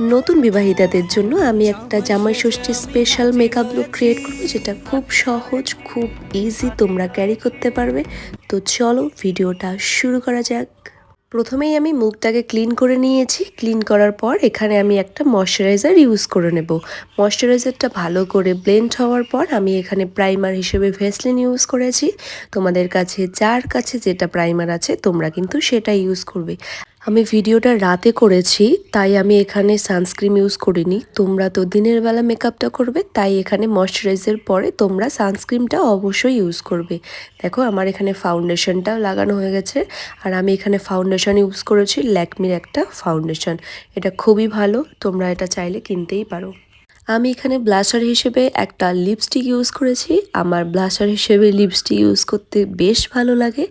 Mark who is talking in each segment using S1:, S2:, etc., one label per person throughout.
S1: নতুন বিবাহিতাদের জন্য আমি একটা Jamai Shashthi special makeup look create করব, যেটা খুব সহজ, খুব ইজি তোমরা ক্যারি করতে পারবে। তো চলো ভিডিওটা শুরু করা যাক। প্রথমেই আমি মুখটাকে ক্লিন করে নিয়েছি। ক্লিন করার পর এখানে আমি একটা ময়শ্চারাইজার ইউজ করে নেব। ময়শ্চারাইজারটা ভালো করে ব্লেন্ড হওয়ার পর আমি এখানে প্রাইমার হিসেবে ভেসলিন ইউজ করেছি। তোমাদের কাছে যার কাছে যেটা প্রাইমার আছে, তোমরা কিন্তু সেটা ইউজ করবে। আমি ভিডিওটা রাতে করেছি, তাই আমি এখানে সানস্ক্রিন ইউজ করিনি। তোমরা তো দিনের বেলা মেকআপটা করবে, তাই এখানে ময়শ্চারাইজার পরে তোমরা সানস্ক্রিনটা অবশ্যই ইউজ করবে। দেখো, আমার এখানে ফাউন্ডেশনটাও লাগানো হয়ে গেছে, আর আমি এখানে ফাউন্ডেশন ইউজ করেছি ল্যাকমির একটা ফাউন্ডেশন এটা খুবই ভালো, তোমরা এটা চাইলে কিনতেই পারো। আমি এখানে ব্লাশার হিসেবে একটা লিপস্টিক ইউজ করেছি। আমার ব্লাশার হিসেবে লিপস্টিক ইউজ করতে বেশ ভালো লাগে,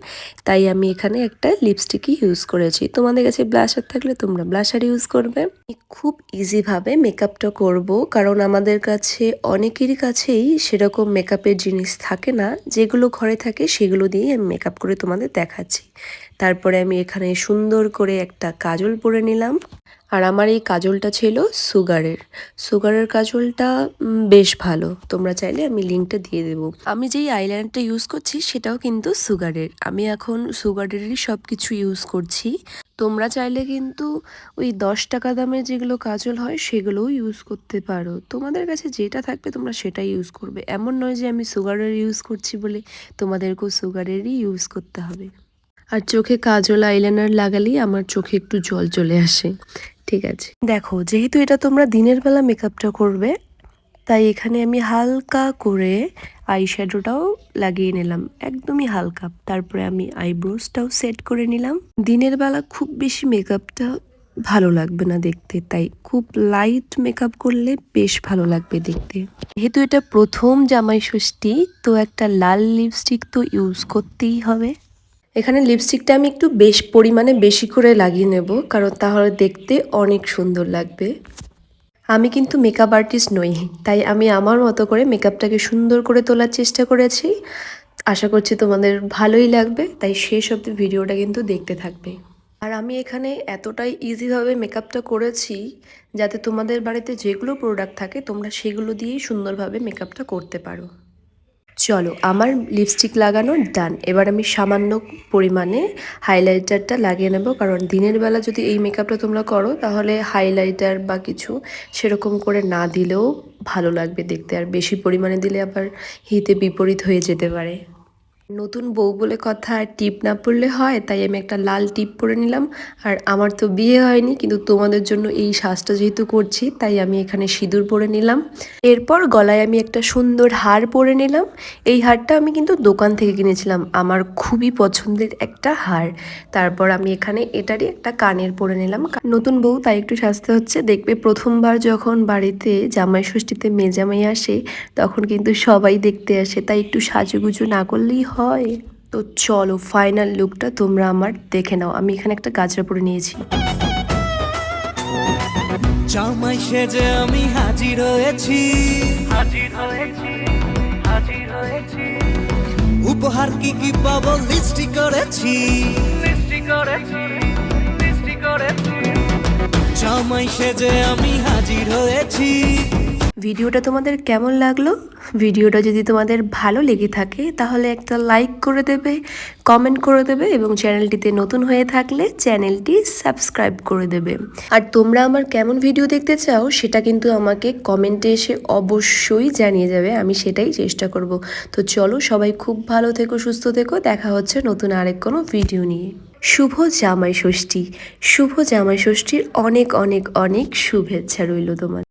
S1: তাই আমি এখানে একটা লিপস্টিকই ইউজ করেছি। তোমাদের কাছে ব্লাশার থাকলে তোমরা ব্লাশার ইউজ করবে। খুব ইজিভাবে মেকআপটা করব, কারণ আমাদের কাছে অনেকেরই কাছেই সেরকম মেকআপের জিনিস থাকে না। যেগুলো ঘরে থাকে সেগুলো দিয়ে আমি মেকআপ করে তোমাদের দেখাচ্ছি। তারপরে আমি এখানে সুন্দর করে একটা কাজল পরে নিলাম। আর আমার এই কাজলটা ছিল সুগারের। সুগারের কাজলটা বেশ ভালো। তোমরা চাইলে আমি লিঙ্কটা দিয়ে দেবো। আমি যেই আইল্যান্ডটা ইউজ করছি সেটাও কিন্তু সুগারের। আমি এখন সুগারেরই সব কিছু ইউজ করছি। তোমরা চাইলে কিন্তু ওই দশ টাকা দামের যেগুলো কাজল হয় সেগুলোও ইউজ করতে পারো। তোমাদের কাছে যেটা থাকবে তোমরা সেটাই ইউজ করবে। এমন নয় যে আমি সুগারের ইউজ করছি বলে তোমাদেরকেও সুগারেরই ইউজ করতে হবে। আর চোখে কাজল আইলাইনার লাগালেই আমার চোখে একটু জল চলে আসে। ঠিক আছে। দেখো, যেহেতু এটা তোমরা দিনের বেলা মেকআপটা করবে, তাই এখানে আমি হালকা করে আই শ্যাডোটাও লাগিয়ে নিলাম। একদমই হালকা। তারপরে আমি আইব্রোসটাও সেট করে নিলাম। দিনের বেলা খুব বেশি মেকআপটা ভালো লাগবে না দেখতে, তাই খুব লাইট মেকআপ করলে বেশ ভালো লাগবে দেখতে। যেহেতু এটা প্রথম জামাই ষষ্ঠী, তো একটা লাল লিপস্টিক তো ইউজ করতেই হবে। এখানে লিপস্টিকটা আমি একটু বেশ পরিমাণে বেশি করে লাগিয়ে নেব, কারণ তাহলে দেখতে অনেক সুন্দর লাগবে। আমি কিন্তু মেকআপ আর্টিস্ট নই, তাই আমি আমার মতো করে মেকআপটাকে সুন্দর করে তোলার চেষ্টা করেছি। আশা করছি তোমাদের ভালোই লাগবে, তাই শেষ অব্দি ভিডিওটা কিন্তু দেখতে থাকবে। আর আমি এখানে এতটাই ইজিভাবে মেকআপটা করেছি, যাতে তোমাদের বাড়িতে যেগুলো প্রোডাক্ট থাকে, তোমরা সেগুলো দিয়েই সুন্দরভাবে মেকআপটা করতে পারো। চলো, আমার লিপস্টিক লাগানো ডান এবার আমি সামান্য পরিমাণে হাইলাইটারটা লাগিয়ে নেব, কারণ দিনের বেলা যদি এই মেকআপটা তোমরা করো, তাহলে হাইলাইটার বা কিছু সেরকম করে না দিলেও ভালো লাগবে দেখতে, আর বেশি পরিমাণে দিলে আবার হিতে বিপরীত হয়ে যেতে পারে। নতুন বউ বলে কথা আর টিপ না পরলে হয়, তাই আমি একটা লাল টিপ পরে নিলাম। আর আমার তো বিয়ে হয়নি, কিন্তু তোমাদের জন্য এই সাজটা যেহেতু করছি, তাই আমি এখানে সিঁদুর পরে নিলাম। এরপর গলায় আমি একটা সুন্দর হার পরে নিলাম। এই হারটা আমি কিন্তু দোকান থেকে কিনেছিলাম। আমার খুবই পছন্দের একটা হার। তারপর আমি এখানে এটারই একটা কানের পরে নিলাম। নতুন বউ, তাই একটু সাজতে হচ্ছে। দেখবে প্রথমবার যখন বাড়িতে জামাই ষষ্ঠীতে মেজামাই আসে, তখন কিন্তু সবাই দেখতে আসে। তাই একটু সাজুগুজু না করলেই হয়। তো চলো ফাইনাল লুকটা তোমরা আমার দেখে নাও। আমি এখানে একটা গাজরা পরে নিয়েছি।
S2: জামাই সেজে আমি হাজির হয়েছি।
S3: হাজির হয়েছি হাজির হয়েছি।
S2: উপহার কি কি পাবো লিস্টি
S3: করেছি। মিষ্টি করেছি।
S2: জামাই সেজে আমি হাজির হয়েছি।
S1: ভিডিওটা তোমাদের কেমন লাগল? ভিডিওটা যদি তোমাদের ভালো লেগে থাকে, তাহলে একটা লাইক করে দেবে কমেন্ট করে দেবে এবং চ্যানেলটিতে নতুন হয়ে থাকলে চ্যানেলটি সাবস্ক্রাইব করে দেবে। আর তোমরা আমার কেমন ভিডিও দেখতে চাও, সেটা কিন্তু আমাকে কমেন্টে এসে অবশ্যই জানিয়ে যাবে, আমি সেটাই চেষ্টা করব। তো চলো সবাই খুব ভালো থেকো, সুস্থ থেকো, দেখা হচ্ছে নতুন আরেক কোনো ভিডিও নিয়ে। শুভ জামাই ষষ্ঠী। শুভ জামাই ষষ্ঠীর অনেক অনেক অনেক শুভেচ্ছা রইল তোমার